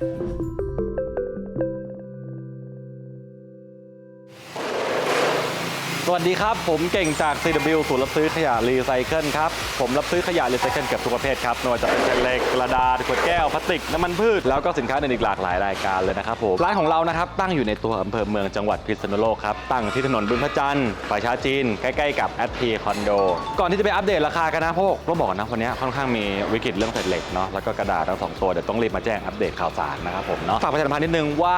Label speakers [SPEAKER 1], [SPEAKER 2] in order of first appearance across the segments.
[SPEAKER 1] Música สวัสดีครับ ผมเก่งจาก CW ศูนย์รับซื้อขยะรีไซเคิลครับ ผมรับซื้อขยะรีไซเคิลเกือบทุกประเภทครับไม่ว่าจะเป็นเศษเหล็กกระดาษขวดแก้วพลาสติกน้ำมันพืช แล้วก็สินค้าอื่นอีกหลากหลายรายการเลยนะครับผมร้านของเรานะครับตั้งอยู่ในตัวอำเภอเมืองจังหวัดพิษณุโลกครับตั้งที่ถนนบุญพระจันทร์ป่ายช้าจีนใกล้ๆกับแอดพีคอนโดก่อนที่จะไปอัปเดตราคากันนะพราะต้องบอกนะวันนี้ค่อนข้างมีวิกฤตเรื่องเศษเหล็กเนาะแล้วก็กระดาษทั้งสองตัวเดี๋ยวต้องรีบมาแจ้งอัปเดตข่าวสารนะครับผมเนาะฝากประชาสัมพันธ์นิดนึงว่า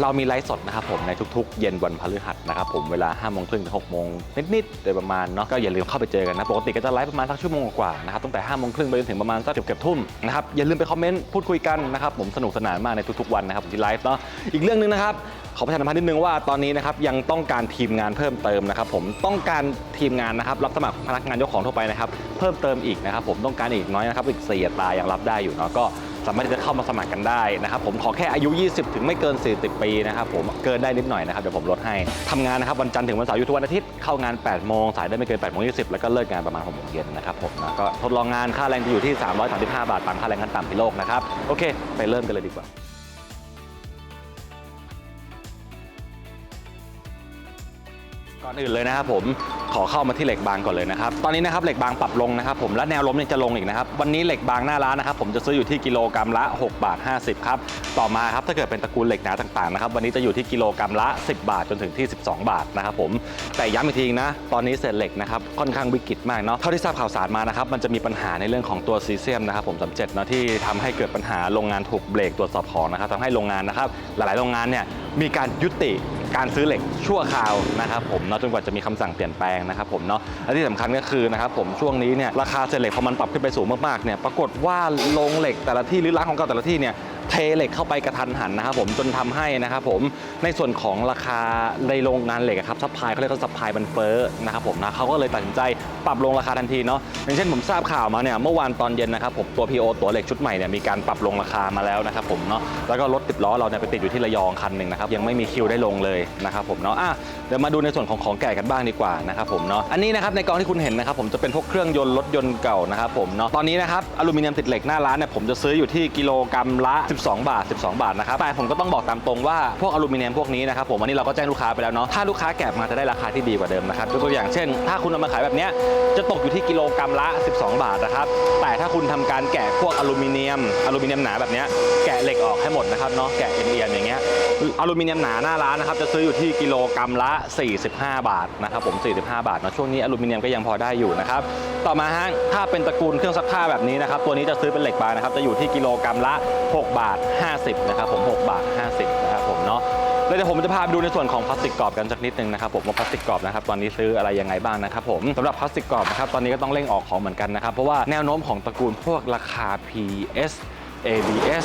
[SPEAKER 1] เรามีไลฟ์สดนะครับผมในทุกๆ เย็นวันพฤหัสนะครับผมเวลา5โมงครึ่งถึง6โมงนิดๆโดยประมาณเนาะก็อย่าลืมเข้าไปเจอกันนะปกติก็จะไลฟ์ประมาณสักชั่วโมงกว่านะครับตั้งแต่5โมงครึ่งไปจนถึงประมาณสักเกือบเกือบทุ่มนะครับอย่าลืมไปคอมเมนต์พูดคุยกันนะครับผมสนุกสนานมากในทุกๆวันนะครับผมที่ไลฟ์เนาะอีกเรื่องหนึงนะครับขอประชาสัมพันธ์นิดนึงว่าตอนนี้นะครับยังต้องการทีมงานเพิ่มเติมนะครับผมต้องการทีมงานนะครับรับสมัครพนักงานยกของทั่วไปนะครับเพิ่มเติมอีกนะครับผมต้องการอีกน้อยนะครับอีกสี่อัตายังรับได้อยู่เนาะก็ สามารถที่จะเข้ามาสมัครกันได้นะครับผมขอแค่อายุ 20 ถึงไม่เกิน 40 ปีนะครับผมเกินได้นิดหน่อยนะครับเดี๋ยวผมลดให้ทำงานนะครับวันจันทร์ถึงวันเสาร์อยู่ทุกวันอาทิตย์เข้างาน 8 โมงสายได้ไม่เกิน 8 โมง 20 แล้วก็เลิกงานประมาณ 6 โมงเย็นนะครับผมนะก็ทดลองงานค่าแรงจะอยู่ที่ 335 บาทตามค่าแรงขั้นต่ำที่โลกนะครับโอเค ไปเริ่มกันเลยดีกว่า อื่นเลยนะครับผมขอเข้ามาที่เหล็กบางก่อนเลยนะครับ ตอนนี้นะครับเหล็กบางปรับลงนะครับผมและแนวล้มเนี่ยจะลงอีกนะครับ วันนี้เหล็กบางหน้าร้านนะครับผมจะซื้ออยู่ที่กิโลกรัมละ 6 บาท 50 ครับ ต่อมาครับถ้าเกิดเป็นตระกูลเหล็กหนาต่างๆนะครับวันนี้จะอยู่ที่กิโลกรัมละ 10 บาทจนถึงที่ 12 บาทนะครับผมแต่ย้ำอีกทีนะตอนนี้เศษเหล็กนะครับค่อนข้างวิกฤตมากเนาะเท่าที่ทราบข่าวสารมานะครับมันจะมีปัญหาในเรื่องของตัวซีเซียมนะครับผมสำเจ็ดเนาะที่ทำให้เกิดปัญหาโรงงานถูกเบรกตรวจสอบของนะครับทำให้โรงงานนะครับหลายๆ โรงงานเนี่ยมีการยุติ การซื้อเหล็กชั่วคราวนะครับผมเนาะจนกว่าจะมีคำสั่งเปลี่ยนแปลงนะครับผมเนาะและที่สำคัญก็คือนะครับผมช่วงนี้เนี่ยราคาเศษเหล็กพอมันปรับขึ้นไปสูงมากๆเนี่ยปรากฏว่าโรงเหล็กแต่ละที่หรือร้านของเก่าแต่ละที่เนี่ยเทเหล็กเข้าไปกระทันหันนะครับผมจนทำให้นะครับผมในส่วนของราคาในโรงงานเหล็กครับซัพพลายเขาเรียกว่าซัพพลายมันเฟ้อนะครับผมนะเขาก็เลยตัดสินใจ ปรับลงราคาทันทีเนาะอย่างเช่นผมทราบข่าวมาเนี่ยเมื่อวานตอนเย็นนะครับผมตัว PO ตัวเหล็กชุดใหม่เนี่ยมีการปรับลงราคามาแล้วนะครับผมเนาะแล้วก็รถติดล้อเราเนี่ยไปติดอยู่ที่ระยองคันหนึ่งนะครับยังไม่มีคิวได้ลงเลยนะครับผมเนาะอะเดี๋ยวมาดูในส่วนของของแก่กันบ้างดีกว่านะครับผมเนาะอันนี้นะครับในกองที่คุณเห็นนะครับผมจะเป็นพวกเครื่องยนต์รถยนต์เก่านะครับผมเนาะตอนนี้นะครับอลูมิเนียมติดเหล็กหน้าร้านเนี่ยผมจะซื้ออยู่ที่กิโลกรัมละ 12 บาท 12 บาทนะครับแต่ผมก็ต้องบอกตามตรงว่าพวกอลูมิเนียมพวกนี้นะครับผมวันนี้เราก็แจ้งลูกค้าไปแล้วเนาะถ้าลูกค้าแกะมาจะได้ราคาที่ดีกว่าเดิมนะครับยกตัวอย่างเช่น ถ้าคุณเอามาขายแบบเนี้ยจะตกอยู่ที่กิโลกรัมละ 12 บาทนะครับ แต่ถ้าคุณทำการแกะพวกอลูมิเนียม อลูมิเนียมหนาแบบนี้แกะเหล็กออกให้หมดนะครับเนาะแกะเอียนอย่างเงี้ยอลูมิเนียมหนาหน้าร้านนะครับจะซื้ออยู่ที่กิโลกรัมละ 45 บาทนะครับผม 45 บาทเนาะช่วงนี้อลูมิเนียมก็ยังพอได้อยู่นะครับต่อมาฮะถ้าเป็นตระกูลเครื่องซักผ้าแบบนี้นะครับตัวนี้จะซื้อเป็นเหล็กบางนะครับจะอยู่ที่กิโลกรัมละ 6 บาท 50นะครับผม 6 บาท 50 แล้วเดี๋ยวผมจะพาไปดูในส่วนของพลาสติกกรอบกันสักนิดนึงนะครับผมว่าพลาสติกกรอบนะครับตอนนี้ซื้ออะไรยังไงบ้างนะครับผมสำหรับพลาสติกกรอบนะครับตอนนี้ก็ต้องเร่งออกของเหมือนกันนะครับเพราะว่าแนวโน้มของตระกูลพวกราคา PS ABS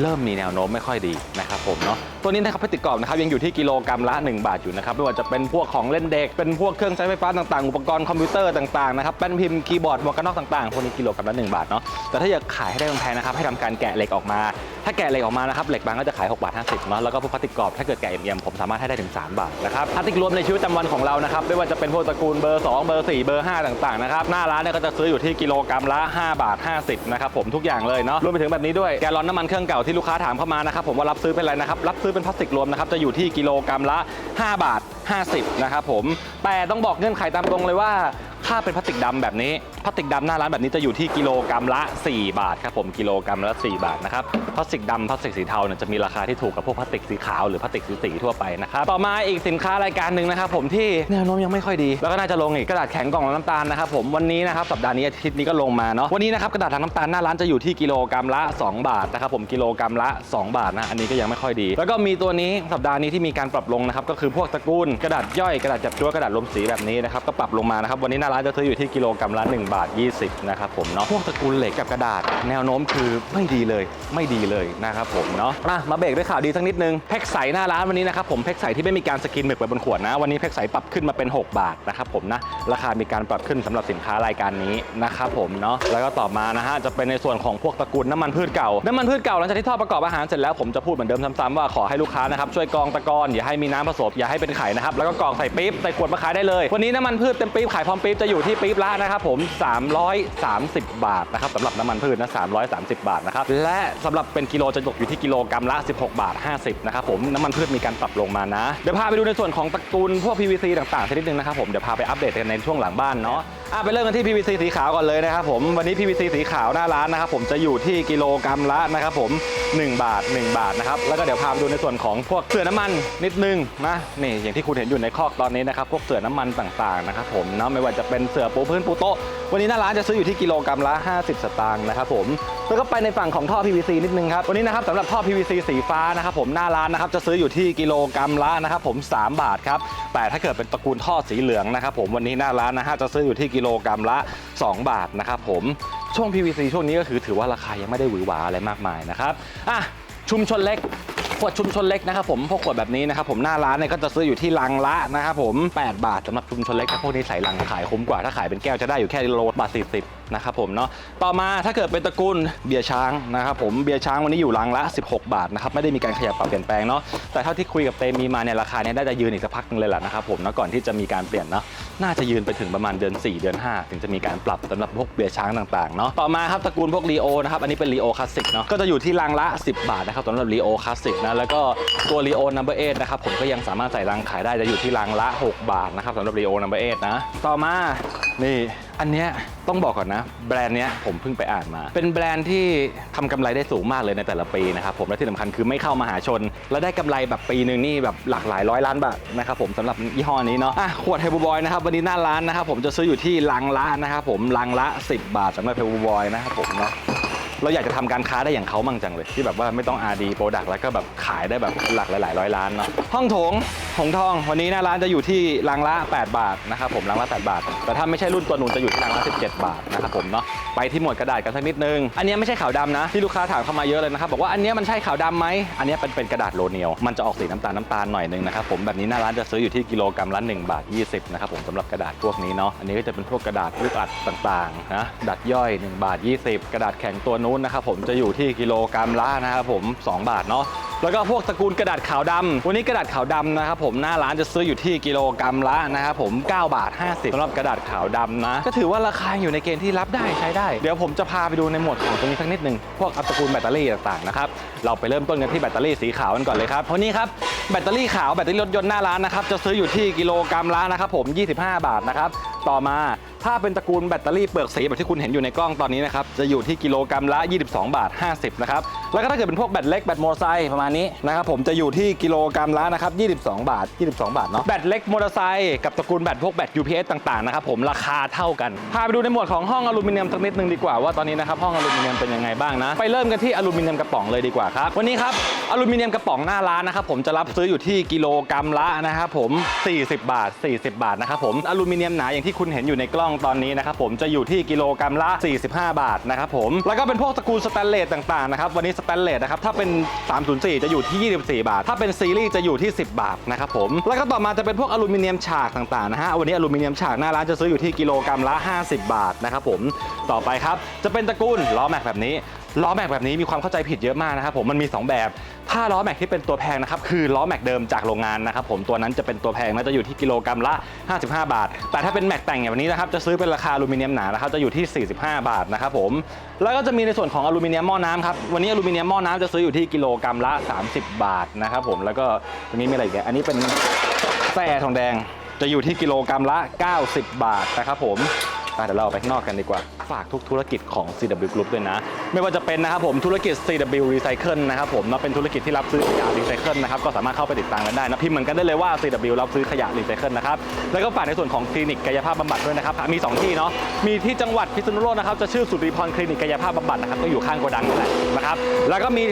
[SPEAKER 1] เริ่มมีแนวโน้มไม่ค่อยดีนะครับผมเนาะตัวนี้นะครับพลาสติกกรอบนะครับยังอยู่ที่กิโลกรัมละ 1 บาทอยู่นะครับไม่ว่าจะเป็นพวกของเล่นเด็ก เป็นพวกเครื่องใช้ไฟฟ้าต่างๆ อุปกรณ์คอมพิวเตอร์ต่างๆนะครับแป้นพิมพ์คีย์บอร์ดหมวกกันน็อกต่างๆพวกนี้กิโลกรัมละ1บาทเนาะแต่ถ้าอยากขายให้ได้แพงๆนะครับให้ทำการแกะเหล็กออกมา ถ้าแกะเหล็กออกมานะครับเหล็กบางก็จะขาย6บาท50เนาะแล้วก็พวกพลาสติกกรอบถ้าเกิดแกะเอี่ยมๆผมสามารถให้ได้ถึง 3 บาทนะครับพลาสติกรวมในชีวิตประจำวันของเรานะครับไม่ว่าจะเป็นพวกตระกูลเบอร์ 2 เบอร์ 4 เบอร์ 5 ต่างๆนะครับหน้าร้านเนี่ยก็จะซื้ออยู่ที่กิโลกรัมละ5บาท50นะครับผมทุกอย่างเลยเนาะรวมไปถึงแบบนี้ด้วยแกลลอนน้ำมันเครื่องเก่าที่ลูกค้าถามเข้ามานะครับผมว่ารับซื้อเป็นอะไรนะครับรับซื้อเป็นพลาสติกรวมนะครับจะอยู่ที่กิโลกรัมละ 5 บาท 50นะครับผมแต่ต้องบอกเงื่อนไขตามตรงเลยว่าถ้าเป็นพลาสติกดำแบบนี้ พลาสติกดำหน้าร้านแบบนี้จะอยู่ที่กิโลกรัมละ 4 บาทครับผมกิโลกรัมละ 4 บาทนะครับพลาสติกดำพลาสติกสีเทาเนี่ยจะมีราคาที่ถูกกับพวกพลาสติกสีขาวหรือพลาสติกสีสีทั่วไปนะครับต่อมาอีกสินค้ารายการหนึ่งนะครับผมที่แนวโน้มยังไม่ค่อยดี แล้วก็น่าจะลงอีกกระดาษแข็งกล่องน้ำตาลนะครับผมวันนี้นะครับสัปดาห์นี้อาทิตย์นี้ก็ลงมาเนาะวันนี้นะครับกระดาษทางน้ำตาลหน้าร้านจะอยู่ที่กิโลกรัมละ 2 บาทนะครับผมกิโลกรัมละ 2 บาทนะอันนี้ก็ยังไม่ค่อยดี แล้วก็มีตัวนี้สัปดาห์นี้ที่มีการปรับลงนะครับก็คือพวกตระกูลกระดาษย่อยกระดาษจับจั่วกระดาษลมสีแบบนี้นะครับก็ปรับลงมานะครับวันนี้หน้าร้านจะซื้ออยู่ที่กิโลกรัมละ1บาท 20 นะครับผมเนาะ พวกตระกูลเหล็กกับกระดาษ แนวโน้มคือไม่ดีเลย ไม่ดีเลยนะครับผมเนาะอะมาเบรกด้วยข่าวดีสักนิดนึง แพ็กใสหน้าร้านวันนี้นะครับผม แพ็กใสที่ไม่มีการสกินหมึกไปบนขวดนะ วันนี้แพ็กใสปรับขึ้นมาเป็น 6 บาทนะครับผมนะ ราคามีการปรับขึ้นสำหรับสินค้ารายการนี้นะครับผมเนาะ แล้วก็ต่อมานะฮะ จะเป็นในส่วนของพวกตระกูลน้ำมันพืชเก่า น้ำมันพืชเก่าหลังจากที่ทอดประกอบอาหารเสร็จแล้วผมจะพูดเหมือนเดิมซ้ำๆว่าขอให้ลูกค้านะครับช่วยกองตะกอนอย่าให้มีน้ำผสมอย่าให้เป็นไข่นะครับแล้วก็กรองใส่ปี๊บใส่ขวดมาขายได้เลย วันนี้น้ำมันพืชเต็มปี๊บขายพร้อมปี๊บจะอยู่ที่ปี๊บละนะครับผม330 บาทนะครับสำหรับน้ำมันพืชนะ330 บาทนะครับและสำหรับเป็นกิโลจะตกอยู่ที่กิโลกรัมละ 16 บาท 50นะครับผมน้ำมันพืชมีการปรับลงมานะเดี๋ยวพาไปดูในส่วนของตระกูลพวก PVC ต่างๆชนิดนึงนะครับผมเดี๋ยวพาไปอัปเดตกันในช่วงหลังบ้านเนาะอะไปเริ่มกันที่ PVC สีขาวก่อนเลยนะครับผมวันนี้ PVC สีขาวหน้าร้านนะครับผมจะอยู่ที่กิโลกรัมละนะครับผม 1 บาท 1 บาทนะครับ แล้วก็เดี๋ยวพาไปดูในส่วนของพวกเสือน้ำมันนิดนึงนะนี่อย่างที่คุณเห็นอยู่ในคอกตอนนี้นะครับพวกเสือน้ำมันต่างๆนะครับผมเนาะไม่ว่าจะเป็นเสือปูพื้นปูโต๊ะวันนี้หน้าร้านจะซื้ออยู่ที่กิโลกรัมละ 50 สตางค์นะครับผมแล้วก็ไปในฝั่งของท่อ PVC นิดนึงครับวันนี้นะครับสำหรับท่อ PVC สีฟ้านะครับผมหน้าร้านนะครับจะซื้ออยู่ที่กิโลกรัมละนะครับผม 3 บาทครับแต่ถ้าเกิดเป็นตระกูลท่อสีเหลืองนะครับผมวันนี้หน้าร้านนะฮะจะซื้ออยู่ที่กิโลกรัมละ 2 บาทนะครับผม ช่วง PVC ช่วงนี้ก็คือถือว่าราคายังไม่ได้หวือหวาอะไรมากมายนะครับอะชุมชนเล็ก วดชุมชนเล็กนะครับผมพวกขวดแบบนี้นะครับผมหน้าร้านเนี่ยก็จะซื้ออยู่ที่ลังละนะครับผม 8 บาทสำหรับชุมชนเล็กแต่พวกนี้ใส่ลังขายคุ้มกว่าถ้าขายเป็นแก้วจะได้อยู่แค่โลบาท40นะครับผมเนาะต่อมาถ้าเกิดเป็นตระกูลเบียร์ช้างนะครับผมเบียร์ช้างวันนี้อยู่ลังละ 16 บาทนะครับไม่ได้มีการขยับปรับเปลี่ยนแปลงเนาะแต่เท่าที่คุยกับเตมีมาเนี่ยราคาเนี่ยน่าจะยืนอีกสักพักนึงเลยแหละนะครับผมเนาะก่อนที่จะมีการเปลี่ยนเนาะน่าจะยืนไปถึงประมาณเดือน 4 เดือน 5 ถึงจะมีการปรับสำหรับพวกเบียร์ช้างต่างๆเนาะต่อมาครับตระกูลพวกรีโอนะครับอันนี้เป็นรีโอคลาสสิกเนาะก็จะอยู่ที่ลังละ 10 บาทนะครับสำหรับรีโอคลาสสิกนะแล้วก็ตัวรีโอนัมเบอร์เอนะครับผมก็ยังสามารถใส่รังขายได้จะอยู่ที่ลังละ 6 บาทนะครับสำหรับรีโอนัมเบอร์เอนะ ต่อมานี่อันเนี้ยต้องบอกก่อนนะ แบรนด์เนี้ยผมเพิ่งไปอ่านมา เป็นแบรนด์ที่ทำกำไรได้สูงมากเลยในแต่ละปีนะครับผมและที่สำคัญคือไม่เข้ามหาชน และได้กำไรแบบปีหนึ่งนี่แบบหลากหลายร้อยล้านบาทนะครับผมสำหรับยี่ห้อนี้เนาะอะขวดเฮบูบอยนะครับวันนี้หน้าร้านนะครับผมจะซื้ออยู่ที่ลังละนะครับผมลังละ 10 บาทสำหรับเฮบูบอยนะครับผมเนาะ เราอยากจะทำการค้าได้อย่างเขามั่งจังเลย ที่แบบว่าไม่ต้อง RD Product แล้วก็แบบขายได้แบบหลักหลายร้อยล้านเนาะห้องโถงหงทอง วันนี้หน้าร้านจะอยู่ที่ลังละ 8 บาทนะครับผมลังละ 8 บาท แต่ถ้าไม่ใช่รุ่นตัวนูนจะอยู่ที่ลังละ 17 บาทนะครับผมเนาะไปที่หมวดกระดาษกันสักนิดนึง อันนี้ไม่ใช่ขาวดำนะที่ลูกค้าถามเข้ามาเยอะเลยนะครับบอกว่าอันนี้มันใช่ขาวดำไหมอันนี้เป็นเป็นกระดาษโลเนียลมันจะออกสีน้ำตาลน้ำตาลหน่อยนึงนะครับผมแบบนี้หน้าร้านจะซื้ออยู่ที่กิโลกรัมละ1บาท 20นะครับผมสำหรับกระดาษพวกนี้เนาะอันนี้ก็จะเป็นพวกกระดาษลูกอัดต่างๆนะดัดย่อย 1 บาท 20 กระดาษแข็งตัวนู้นนะครับผมจะอยู่ที่กิโลกรัมละนะครับผม 2 บาทเนาะแล้วก็พวกตระกูลกระดาษขาวดำวันนี้กระดาษขาวดำนะครับผมหน้าร้านจะซื้ออยู่ที่กิโลกรัมละนะครับผม 9 บาท 50สำหรับกระดาษขาวดำนะ ก็ถือว่าราคาอยู่ในเกณฑ์ที่รับได้ใช้ได้ เดี๋ยวผมจะพาไปดูในหมวดของตรงนี้สักนิดหนึ่งพวกตระกูลแบตเตอรี่ต่างๆนะครับเราไปเริ่มต้นกันที่แบตเตอรี่สีขาวกันก่อนเลยครับเพราะนี่ครับแบตเตอรี่ขาวแบตเตอรี่รถยนต์หน้าร้านนะครับจะซื้ออยู่ที่กิโลกรัมละนะครับผม 25 บาทนะครับต่อมา ถ้าเป็นตระกูลแบตเตอรี่เปลือกสีแบบที่คุณเห็นอยู่ในกล้องตอนนี้นะครับ จะอยู่ที่กิโลกรัมละ 22 บาท 50 นะครับ แล้วก็ถ้าเกิดเป็นพวกแบตเล็กแบตมอเตอร์ไซค์ประมาณนี้นะครับผมจะอยู่ที่กิโลกรัมละนะครับ 22 บาท 22 บาทเนาะ แบตเล็กมอเตอร์ไซค์กับตระกูลแบตพวกแบต UPS ต่างๆนะครับผมราคาเท่ากัน พาไปดูในหมวดของห้องอลูมิเนียมสักนิดนึงดีกว่าว่าตอนนี้นะครับห้องอลูมิเนียมเป็นยังไงบ้างนะ ไปเริ่มกันที่อลูมิเนียมกระป๋องเลยดีกว่าครับ วันนี้ครับอลูมิเนียมกระป๋องหน้าร้านนะครับผมจะรับซื้ออยู่ที่กิโลกรัมละนะครับผม 40 บาท 40 บาทนะครับผมอลูมิเนียมหนาอย่างที่คุณเห็นอยู่ในกล้องตอนนี้นะครับผมจะอยู่ที่กิโลกรัมละ 45 บาทนะครับผมแล้วก็เป็นพวกตระกูลสแตนเลสต่างๆนะครับวันนี้สแตนเลสนะครับถ้าเป็น 304 จะอยู่ที่ 24 บาท ถ้าเป็นซีรีส์จะอยู่ที่ 10 บาทนะครับผมแล้วก็ต่อมาจะเป็นพวกอลูมิเนียมฉากต่างๆนะฮะวันนี้อลูมิเนียมฉากหน้าร้านจะซื้ออยู่ที่กิโลกรัมละ 50 บาทนะครับผมต่อไปครับจะเป็นตระกูลล้อแม็กแบบนี้ ล้อแม็กแบบนี้มีความเข้าใจผิดเยอะมากนะครับผมมันมี 2 แบบ ถ้าล้อแม็กที่เป็นตัวแพงนะครับคือล้อแม็กเดิมจากโรงงานนะครับผมตัวนั้นจะเป็นตัวแพงนะจะอยู่ที่กิโลกรัมละ 55 บาท แต่ถ้าเป็นแม็กแต่งอย่างนี้นะครับจะซื้อเป็นราคาอลูมิเนียมหนานะครับจะอยู่ที่ 45 บาทนะครับผมแล้วก็จะมีในส่วนของอลูมิเนียมหม้อน้ำครับวันนี้อลูมิเนียมหม้อน้ำจะซื้ออยู่ที่กิโลกรัมละ 30 บาทนะครับผมแล้วก็ตรงนี้มีอะไรอีกอันนี้เป็นแส้ทองแดงจะอยู่ที่กิโลกรัมละ 90 บาทนะครับผม เดี๋ยวเราไปข้างนอกกันดีกว่า ฝากทุกธุรกิจของ CW Group ด้วยนะ ไม่ว่าจะเป็นนะครับผมธุรกิจ CW Recycle นะครับผมเนาะเป็นธุรกิจที่รับซื้อขยะรีไซเคิลนะครับก็สามารถเข้าไปติดตามกันได้นะพิมพ์เหมือนกันได้เลยว่า CW รับซื้อขยะรีไซเคิลนะครับแล้วก็ฝากในส่วนของคลินิกกายภาพบำบัดด้วยนะครับมี 2 ที่เนาะมีที่จังหวัดพิษณุโลกนะครับจะชื่อสุริพรคลินิกกายภาพบำบัดนะครับก็อยู่ข้างโกดังนั่นแหละนะครับแล้วก็มี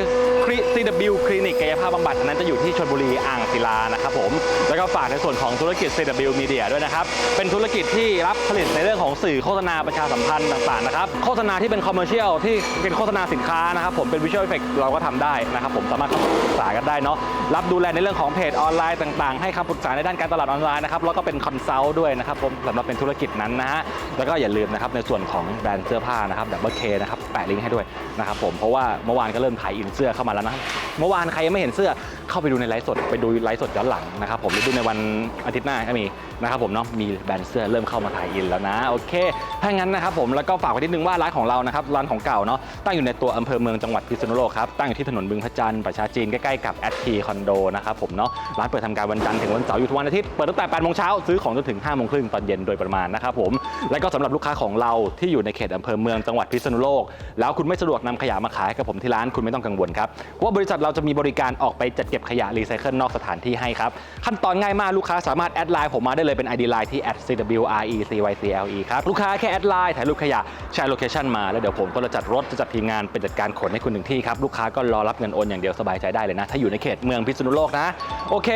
[SPEAKER 1] CW คลินิกกายภาพบำบัดนั้นจะอยู่ที่ชลบุรีอ่างศิลานะครับผมแล ก็ฝากในส่วนของธุรกิจ CW Media ด้วยนะครับ เป็นธุรกิจที่รับผลิตในเรื่องของสื่อโฆษณาประชาสัมพันธ์ต่างๆนะครับ โฆษณาที่เป็นคอมเมอร์เชียลที่เป็นโฆษณาสินค้านะครับ ผมเป็นวิชวลเอฟเฟกเราก็ทำได้นะครับ ผมสามารถข้ามาปรึกษากันได้เนาะ รับดูแลในเรื่องของเพจออนไลน์ต่างๆ ให้คำปรึกษาในด้านการตลาดออนไลน์นะครับ แล้วก็เป็นคอนซัลท์ด้วยนะครับผมสำหรับเป็นธุรกิจนั้นนะฮะ แล้วก็อย่าลืมนะครับในส่วนของแบรนด์เสื้อผ้านะครับดับเบิลเคนะครับแปะลิงก์ให้ด้วยนะครับผมเพราะว่าเมื่อวานก็เริ่มถ่ายอินเสื้อเข้ามาแล้วนะเมื่อวานใครยังไม่เห็นเสื้อเข้าไปดูในไลฟ์สดไปดูไลฟ์สดย้อนหลังนะครับผมหรือดูในวันอาทิตย์หน้าก็มีนะครับผมเนาะมีแบรนด์เสื้อเริ่มเข้ามาถ่ายอินแล้วนะโอเคถ้างั้นนะครับผมแล้วก็ฝากไว้นิดนึงว่าร้านของเรานะครับร้านของเก่าเนาะตั้งอยู่ในตัวอำเภอเมืองจังหวัดพิษณุโลกครับตั้งอยู่ที่ถนนบึงพระจันทร์ประชาจีนใกล้ๆกับแอดทีคอนโดนะครับผมเนาะร้านเปิดทำการวันจันทร์ถึงวันเสาร์อยู่ทุกวันอาทิตย์เปิดตั้งแต่8โมงเช้าซื้อของจนถึง5โมงครึ่งตอนเย็นโดยประมาณนะครับผมและก็สำหรับลูกค้าของเราที่อยู่ในเขตอำเภอเมืองจังหวัดพิษณุโลก แล้วคุณไม่สะดวกนำขยะมาขายกับผมที่ร้านคุณไม่ต้องกังวลครับว่าบริษัทเราจะมีบริการออกไปจัดเก็บขยะรีไซเคิลนอกสถานที่ให้ครับ ขั้นตอนง่ายมากลูกค้าสามารถแอดไลน์ผมมาได้เลยเป็น ID ไลน์ที่ @cwrecycle ครับ ลูกค้าแค่แอดไลน์ถ่ายรูปขยะแชร์โลเคชันมาแล้วเดี๋ยวผมก็จะจัดรถจะจัดทีมงานเป็นจัดการขนให้คุณถึงที่ครับลูกค้าก็รอรับเงินโอนอย่างเดียวสบายใจได้เลยนะ ถ้าอยู่ในเขตเมืองพิษณุโลกนะ โอเค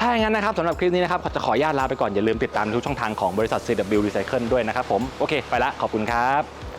[SPEAKER 1] ถ้าอย่างนั้นนะครับสำหรับคลิปนี้นะครับจะขออนุญาตลาไปก่อนอย่าลืมติดตามทุกช่องทางของบริษัท CW Recycle ด้วยนะครับผมโอเค ไปละขอบคุณครับ